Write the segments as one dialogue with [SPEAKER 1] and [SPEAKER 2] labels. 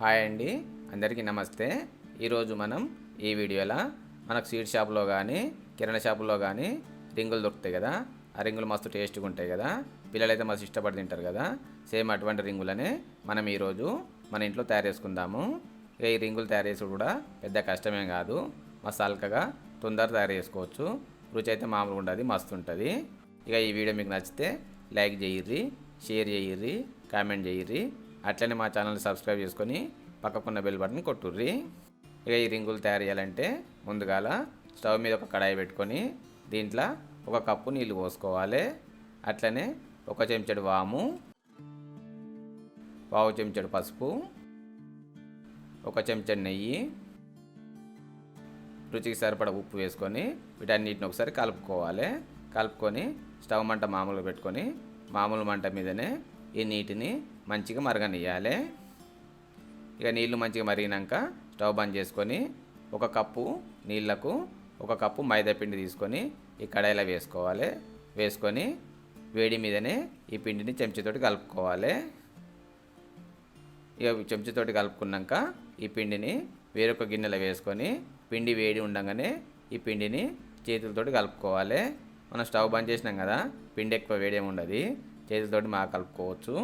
[SPEAKER 1] Hi అండి అందరికీ నమస్తే. ఈరోజు మనం ఈ వీడియోలో మనకు స్వీట్ షాప్లో కానీ కిరాణా షాపులో కానీ రింగులు దొరుకుతాయి కదా. ఆ రింగులు మస్తు టేస్ట్గా ఉంటాయి కదా. పిల్లలైతే మస్తు ఇష్టపడి తింటారు కదా. సేమ్ అటువంటి రింగులనే మనం ఈరోజు మన ఇంట్లో తయారు చేసుకుందాము. ఇక ఈ రింగులు తయారు చేసుడు కూడా పెద్ద కష్టమేం కాదు. మస్తు అల్కగా తొందర తయారు చేసుకోవచ్చు. రుచి అయితే మామూలుగా ఉండదు మస్తు ఉంటుంది. ఇక ఈ వీడియో మీకు నచ్చితే లైక్ చేయిర్రి షేర్ చేయిర్రి కామెంట్ చేయిర్రి. అట్లనే మా ఛానల్ని సబ్స్క్రైబ్ చేసుకొని పక్కకున్న బెల్ బటన్ కొట్టుర్రి. ఇక ఈ రింగులు తయారు చేయాలంటే ముందుగాల స్టవ్ మీద ఒక కడాయి పెట్టుకొని దీంట్లో ఒక కప్పు నీళ్ళు పోసుకోవాలి. అట్లనే ఒక చెంచాడు వాము పావు చెంచాడు పసుపు ఒక చెంచాడు నెయ్యి రుచికి సరిపడ ఉప్పు వేసుకొని వీటన్నిటిని ఒకసారి కలుపుకోవాలి. కలుపుకొని స్టవ్ మంట మామూలుగా పెట్టుకొని మామూలు మంట మీదనే ఈ నీటిని మంచిగా మరగనియాలి ఇక నీళ్ళు మంచిగా మరిగినాక స్టవ్ బంద్ చేసుకొని ఒక కప్పు నీళ్ళకు ఒక కప్పు మైదా పిండి తీసుకొని ఈ కడాయిలో వేసుకోవాలి. వేసుకొని వేడి మీదనే ఈ పిండిని చెంచాతోటి కలుపుకోవాలి. ఇక చెంచాతోటి కలుపుకున్నాక ఈ పిండిని వేరొక గిన్నెలో వేసుకొని పిండి వేడి ఉండగానే ఈ పిండిని చేతులతోటి కలుపుకోవాలి. మనం స్టవ్ బంద్ చేసినాం కదా పిండి ఎక్కువ వేడి ఉండదు. చేతితోటి మా కలుపుకోవచ్చు.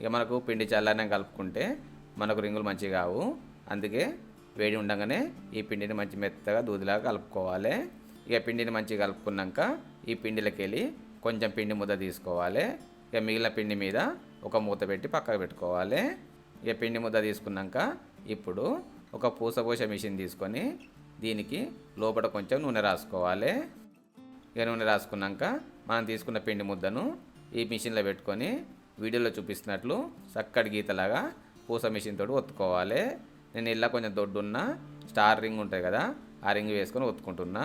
[SPEAKER 1] ఇక మనకు పిండి చల్లనే కలుపుకుంటే మనకు రింగులు మంచిగా కావు అందుకే వేడి ఉండగానే ఈ పిండిని మంచి మెత్తగా దూదిలాగా కలుపుకోవాలి. ఇక పిండిని మంచిగా కలుపుకున్నాక ఈ పిండిలోకి వెళ్ళి కొంచెం పిండి ముద్ద తీసుకోవాలి. ఇక మిగిలిన పిండి మీద ఒక మూత పెట్టి పక్కకు పెట్టుకోవాలి. ఇక పిండి ముద్ద తీసుకున్నాక ఇప్పుడు ఒక పూసపోస మిషన్ తీసుకొని దీనికి లోపల కొంచెం నూనె రాసుకోవాలి. ఇక నూనె రాసుకున్నాక మనం తీసుకున్న పిండి ముద్దను ఈ మిషన్లో పెట్టుకొని వీడియోలో చూపిస్తున్నట్లు చక్కటి గీతలాగా పూస మిషన్ తోటి ఒత్తుకోవాలి. నేను ఇలా కొంచెం దొడ్డున్న స్టార్ రింగ్ ఉంటుంది కదా ఆ రింగ్ వేసుకొని ఒత్తుకుంటున్నా.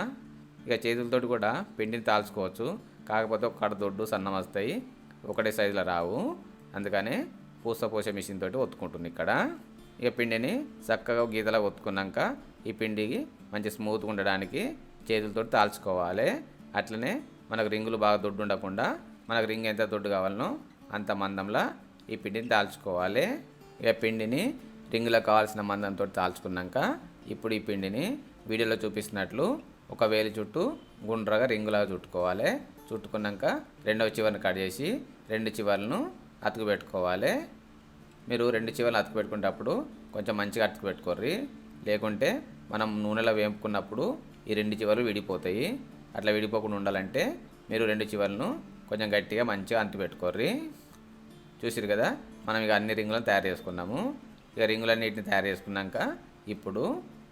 [SPEAKER 1] ఇక చేతులతోటి కూడా పిండిని తాల్చుకోవచ్చు. కాకపోతే ఒక కడ దొడ్డు సన్నం వస్తాయి ఒకటే సైజులో రావు. అందుకనే పూస పోసే మిషన్ తోటి ఒత్తుకుంటుంది ఇక్కడ. ఇక పిండిని చక్కగా గీతలా ఒత్తుకున్నాక ఈ పిండికి మంచి స్మూత్గా ఉండడానికి చేతులతోటి తాల్చుకోవాలి. అట్లనే మనకు రింగులు బాగా దొడ్డు ఉండకుండా మనకు రింగ్ ఎంత దొడ్డు కావాలనో అంత మందంలో ఈ పిండిని తాల్చుకోవాలి. ఇక పిండిని రింగులో కావాల్సిన మందంతో తాల్చుకున్నాక ఇప్పుడు ఈ పిండిని వీడియోలో చూపిస్తున్నట్లు ఒక వేలి చుట్టూ గుండ్రగా రింగులాగా చుట్టుకోవాలి. చుట్టుకున్నాక రెండవ చివరిని కట్ చేసి రెండు చివర్లను అతుకు పెట్టుకోవాలి. మీరు రెండు చివర్లు అతుకు పెట్టుకునేటప్పుడు కొంచెం మంచిగా అతుకు పెట్టుకోర్రి. లేకుంటే మనం నూనెలో వేపుకున్నప్పుడు ఈ రెండు చివర్లు విడిపోతాయి. అట్లా విడిపోకుండా ఉండాలంటే మీరు రెండు చివర్లను కొంచెం గట్టిగా మంచిగా అంతి పెట్టుకోర్రి చూసిరు కదా? మనం ఇక అన్ని రింగులను తయారు చేసుకున్నాము. ఇక రింగులన్నిటిని తయారు చేసుకున్నాక ఇప్పుడు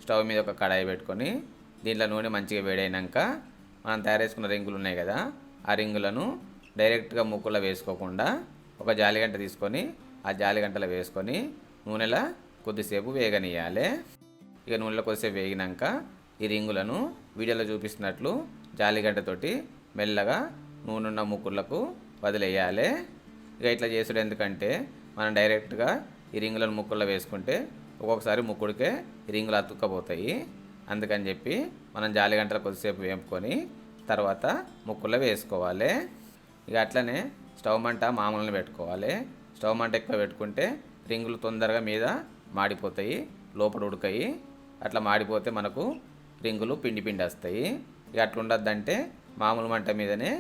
[SPEAKER 1] స్టవ్ మీద ఒక కడాయి పెట్టుకొని దీంట్లో నూనె మంచిగా వేడైనాక మనం తయారు చేసుకున్న రింగులు ఉన్నాయి కదా? ఆ రింగులను డైరెక్ట్గా ముక్కులో వేసుకోకుండా ఒక జాలిగంట తీసుకొని ఆ జాలిగంటలో వేసుకొని నూనెలో కొద్దిసేపు వేగనియాలి ఇక నూనెలో కొద్దిసేపు వేగినాక ఈ రింగులను వీడియోలో చూపిస్తున్నట్లు జాలిగంటతోటి మెల్లగా నూనెన్న ముక్కులకు వదిలేయాలి ఇక ఇట్లా చేసుడు ఎందుకంటే మనం డైరెక్ట్గా ఈ రింగులను ముక్కుల్లో వేసుకుంటే ఒక్కొక్కసారి ముక్కుడికే ఈ రింగులు అతుక్కపోతాయి. అందుకని చెప్పి మనం జాలి గంటలు కొద్దిసేపు వేపుకొని తర్వాత ముక్కుల్లో వేసుకోవాలి. ఇక అట్లనే స్టవ్ మంట మామూలుని పెట్టుకోవాలి. స్టవ్ మంట ఎక్కువ పెట్టుకుంటే రింగులు తొందరగా మీద మాడిపోతాయి లోపల ఉడకాయి. అట్లా మాడిపోతే మనకు రింగులు పిండి పిండి వస్తాయి. ఇక అట్లా ఉండద్దంటే మామూలు మంట మీదనే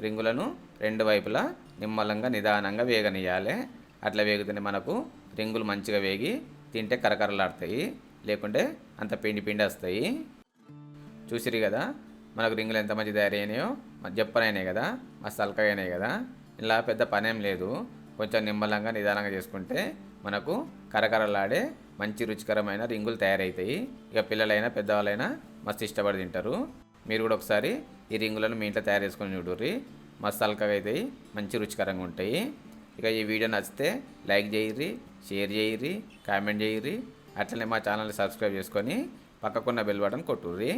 [SPEAKER 1] రింగులను రెండు వైపులా నిమ్మలంగా నిదానంగా వేగనియాలి అట్లా వేగుతుంటే మనకు రింగులు మంచిగా వేగి తింటే కరకరలాడతాయి. లేకుంటే అంత పిండి పిండి వస్తాయి. చూసిరు కదా మనకు రింగులు ఎంత మంచి తయారైనాయో జప్పనైనాయి కదా మస్తు అల్కగా అయినాయి కదా. ఇలా పెద్ద పనేం లేదు. కొంచెం నిమ్మలంగా నిదానంగా చేసుకుంటే మనకు కరకరలాడే మంచి రుచికరమైన రింగులు తయారవుతాయి ఇక పిల్లలైనా పెద్దవాళ్ళైనా మస్తు ఇష్టపడి తింటారు. మీరు కూడా ఒకసారి ఈ రింగులను మీ ఇంట్లో తయారు చేసుకొని చూడుర్రి. మస్తు అల్కగా అవుతాయి మంచి రుచికరంగా ఉంటాయి. ఇక ఈ వీడియో నచ్చితే లైక్ చేయర్రి షేర్ చేయిర్రి కామెంట్ చేయిర్రి. అట్లనే మా ఛానల్ని సబ్స్క్రైబ్ చేసుకొని పక్కకున్న బెల్ బటన్ కొట్టుర్రి.